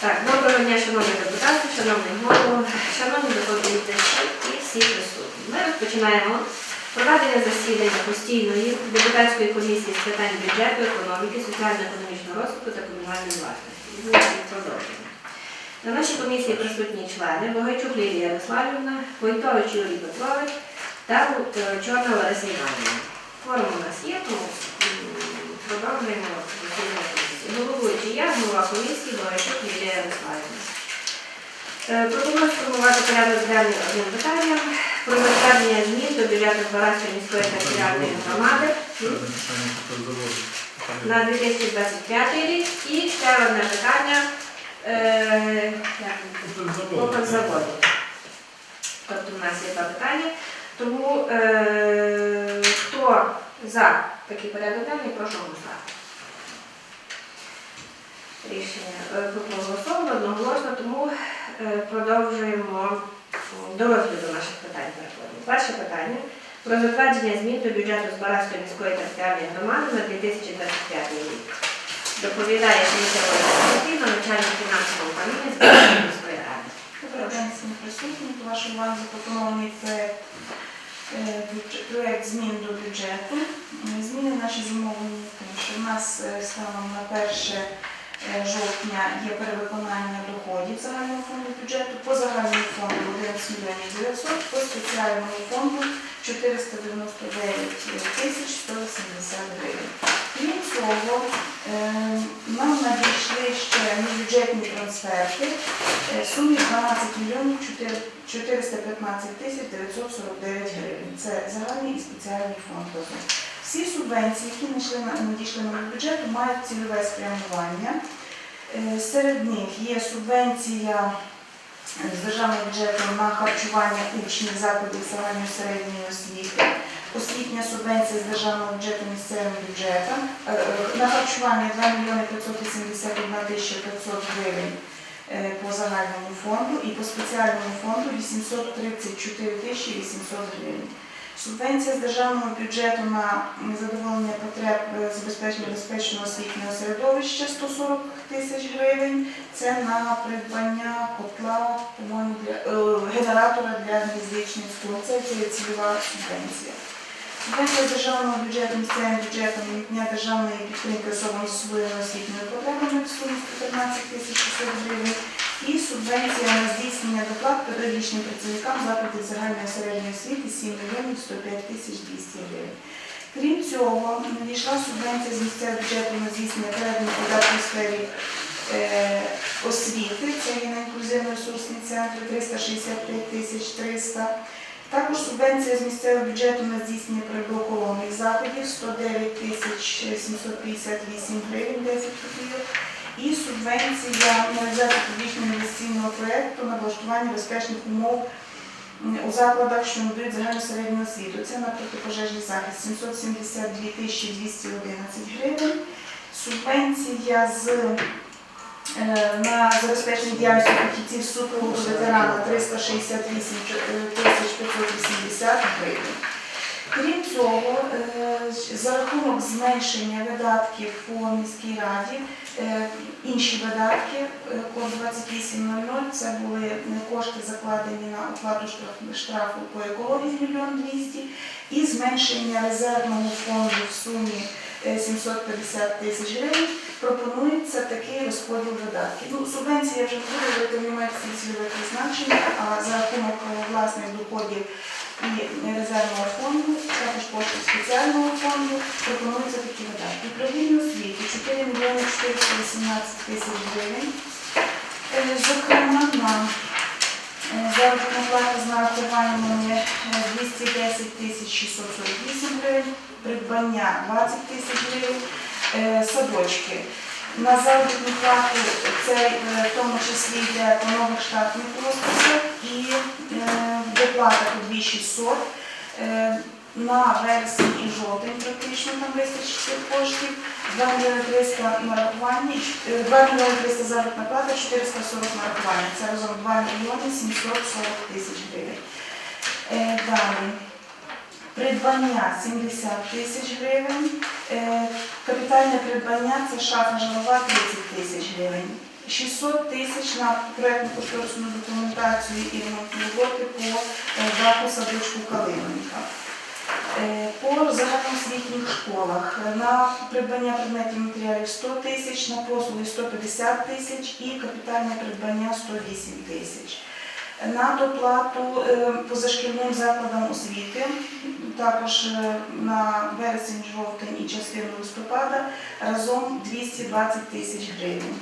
Так, доброго дня, шановні депутати, шановний голово, шановні доповідачі і всі присутні. Ми розпочинаємо проведення засідання постійної депутатської комісії з питань бюджету, економіки, соціально-економічного розвитку та комунальної власності. На нашій комісії присутні члени Богайчук Лілія Ярославівна, Войтович Юрій Петрович та е, Чорна Лариса Іванівна. Форум у нас є, тому продовжуємо засідання комісії. Головуючий я, голова комісії Богайчук Лілія Ярославівна. Пропоную сформувати порядок денний одним питанням про затвердження змін до бюджету Збаразької міської територіальної громади на 2025 рік і ще одне питання е, як він? Опорзаводу. Тобто в нас є два питання. Тому е, хто за такий порядок денний, прошу голосувати. Рішення е, проголосовано одноголосно, тому е, продовжуємо до розгляду наших питань. переходимо. Перше питання про затвердження змін до бюджету Збаразької міської територіальної громади на 2025 рік. Доповідає Комісія Олексійна, начальник фінансового управління Збаразької міської ради. Добрий день всім присутнім. До вашої уваги запропонований проект, е, проект змін до бюджету. Зміни наші зумовлені тим, що в нас станом на 1 е, жовтня є перевиконання доходів загального фонду бюджету. По загальному фонду 11 мільйонів 900, по спеціальному фонду 499 тисяч 180 гривень. Крім цього, е, нам надійшли ще міжбюджетні трансферти е, сумі 12 мільйонів 415 тисяч 949 гривень. Це загальний і спеціальний фонд. разом. Субвенції, які надійшли на надійшли на бюджет, мають цільове спрямування. Е, Серед них є субвенція е, з державного бюджету на харчування учнів закладів загальної середньої освіти, освітня субвенція з державного бюджету місцевим бюджетом, е, на харчування 2 мільйони 581 тисяча 500 гривень по загальному фонду і по спеціальному фонду 834 тисячі 800 гривень. Субвенція з державного бюджету на задоволення потреб е, забезпечення безпечного освітнього середовища 140 тисяч гривень. Це на придбання котла, для, е, генератора для гніздичних струн. Це цільова субвенція. Субвенція з державного бюджету місцевим бюджетом дня державної підтримки особам з особливими освітніми потребами в сумі 115 тисяч гривень. І субвенція на здійснення доплат педагогічним працівникам закладів загальної середньої освіти 7 мільйонів 105 тисяч 200 гривень. Крім цього, надійшла субвенція з місцевого бюджету на здійснення переданих податків у сфері е, освіти, це є на інклюзивно-ресурсні центри 365 тисяч 300. Також субвенція з місцевого бюджету на здійснення природоохоронних заходів 109 тисяч 758 гривень 10 копійок. І субвенція на реалізацію публічного інвестиційного проєкту на влаштування безпечних умов у закладах, що надають загальну середню освіту. Це на протипожежний захист 772 тисячі 211 гривень. Субвенція з е, на забезпечення діяльності фахівців супроводу ветерана 368 тисяч 580 гривень. Крім цього, е, за рахунок зменшення видатків по міській раді, е, інші видатки, е, код 2800, це були кошти закладені на оплату штраф- штрафу по екології 1 мільйон 200 і зменшення резервного фонду в сумі е, 750 тисяч гривень. Пропонується такий розподіл видатків. Ну, субвенції я вже не буду говорити, вони мають всі цільове призначення, а за рахунок власних доходів і резервного фонду, спеціального фонду, пропонуються такі видатки. Управління освіти 4 мільйони 418 тисяч гривень. Е, Зокрема, на е, заробітну плату з нарахуваннями е, 210 тисяч 648 гривень, придбання 20 тисяч гривень, Е, садочки. На заробітну плату це е, в тому числі по нових штатних розписах і е, доплата по 2600. Е, На вересень і жовтень практично там вистачить коштів. 2 мільйони 300 нарахування, е, 2 мільйони 300 заробітна плата, 440 нарахування. Це разом 2 мільйони 740 тисяч гривень. Е, Далі. Придбання 70 тисяч гривень. Е, Капітальне придбання це шафа жилова 30 тисяч гривень. 600 тисяч на проєктну кошторисну документацію і ремонтні роботи по е, даху садочку Калиненка. Е, По загальноосвітніх школах на придбання предметів матеріалів 100 тисяч, на послуги 150 тисяч і капітальне придбання 108 тисяч. На доплату е, позашкільним закладам освіти, також е, на вересень, жовтень і частину листопада разом 220 тисяч гривень.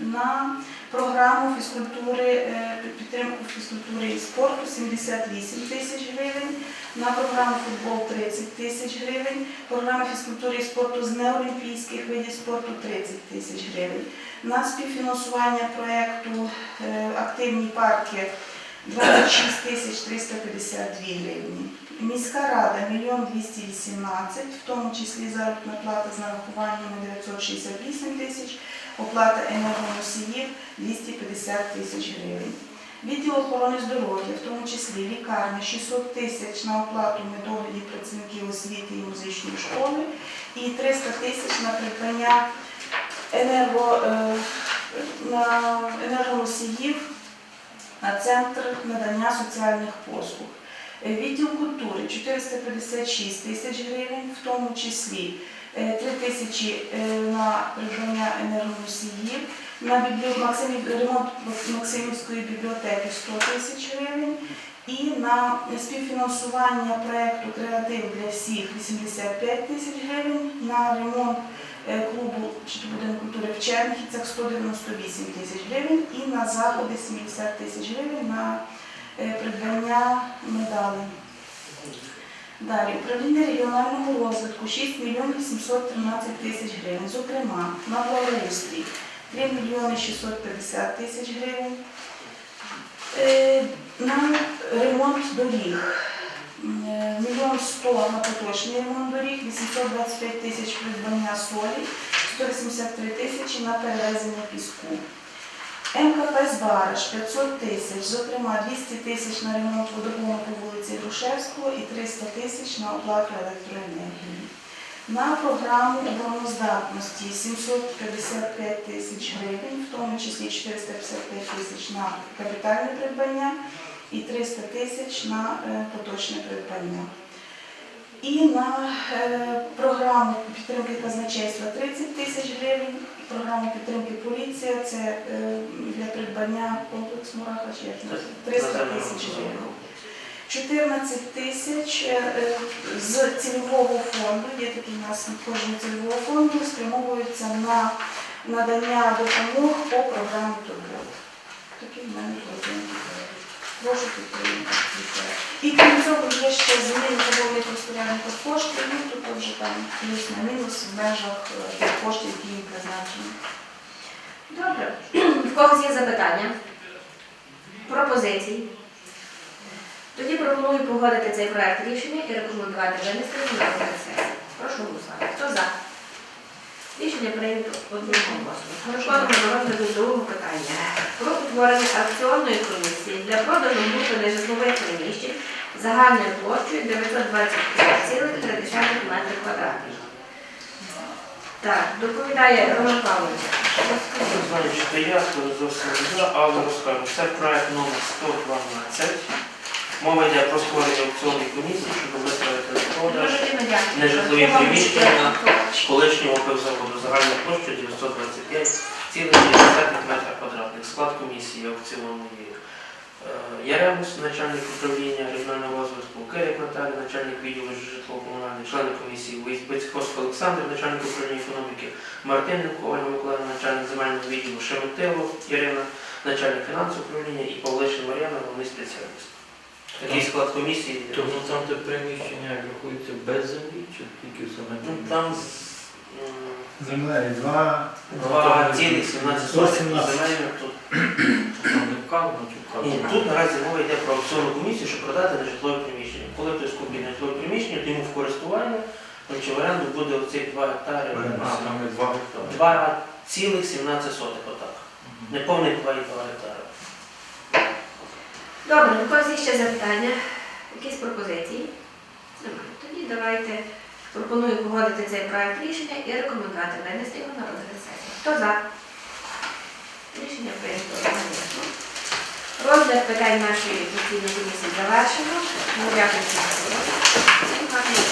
На програму фізкультури, е, підтримку фізкультури і спорту 78 тисяч гривень, на програму футбол 30 тисяч гривень, програма фізкультури і спорту з неолімпійських видів спорту 30 тисяч гривень. На співфінансування проєкту е, активні парки 26 тисяч 352 гривні. Міська рада 1 218, в тому числі заробітна плата з нарахуваннями 968 тисяч, оплата енергоносіїв 250 тисяч гривень. Відділ охорони здоров'я, в тому числі лікарня 600 тисяч на оплату медоглядів працівників освіти і музичної школи і 300 тисяч на придбання енерго, е, енергоносіїв на центр надання соціальних послуг. Е, Відділ культури 456 тисяч гривень, в тому числі е, 3 тисячі е, на придбання енергоносіїв, на. Ремонт Максимівської бібліотеки 100 тисяч гривень. І на співфінансування проєкту Креатив для всіх 85 тисяч гривень, на ремонт е, клубу чи будинку культури в Черніхівцях 198 тисяч гривень. І на заходи 70 тисяч гривень на е, придбання медалей. Далі, управління регіонального розвитку. 6 мільйонів 713 тисяч гривень, зокрема, на благоустрій. 3 мільйони 650 тисяч гривень, Е, на ремонт доріг. Е, мільйон 100 на поточний ремонт доріг, 825 тисяч придбання солі, 183 тисячі на перевезення піску. МКП «Збараж» 500 тисяч, зокрема 200 тисяч на ремонт водогону по вулиці Грушевського і 300 тисяч на оплату електроенергії. На програму обороноздатності 755 тисяч гривень, в тому числі 455 тисяч на капітальне придбання і 300 тисяч на е, поточне придбання. І на е, програму підтримки казначейства 30 тисяч гривень, програму підтримки поліція це е, для придбання комплексу Мураха чи 300 тисяч гривень. 14 тисяч е, е, з цільового фонду, є такий у нас кожен цільового фонду, спрямовується на надання допомог по програмі Турбот. Такий в мене один. Прошу підтримати. І крім цього є ще зміни подобних розпорядників коштів, ну тут вже там плюс на мінус в межах е, коштів, які їм призначені. Добре. В когось є запитання? Пропозиції? Тоді пропоную погодити цей проект рішення і рекомендувати винести на сесії. Прошу голосувати. Хто за? Рішення прийнято одноголосно. Переходимо до розгляду другого питання. Про утворення акціонної комісії для продажу групи нежитлових приміщень загальною площею 925,3 метрів квадратних. Так, доповідає Роман Павлович. Я, знаю, але розкажу. Це проект номер 112. Мова йде про створення аукціонної комісії, щоб виставити на продаж нежитлові приміщення колишнього пивзаводу загальною площею 925,6 метра квадратних. Склад комісії аукціонної е, Яремус, начальник управління регіонального розвитку, Кирик Наталія, начальник відділу житлово-комунальної, члени комісії Вицьковський Олександр, начальник управління економіки, Мартиненко Ольга Миколаївна, начальник земельного відділу Шеметило Ірина, начальник фінансового управління і Павлишин Мар'яна, головний спеціаліст. Такий склад комісії. Тобто там те приміщення рахується без землі чи тільки Ну, саме? Там з, м, Землею два. два цілих 17 сотень 117. тут. Там не вказано чи Ні, тут наразі мова йде про аукціонну комісію, щоб продати нежитлове приміщення. Коли хтось купить нежитлове приміщення, то йому в користування ну, чи в оренду буде оцих 2 гектари. Там гектари. 2 цілих 17 сотих, отак. Неповних 2,2 гектари. Добре, у когось є ще запитання, якісь пропозиції? Немає. Тоді давайте пропоную погодити цей проект рішення і рекомендувати винести його на розгляд сесії. Хто за? Рішення прийнято. Розгляд питань нашої постійної комісії завершено. Дякую всім.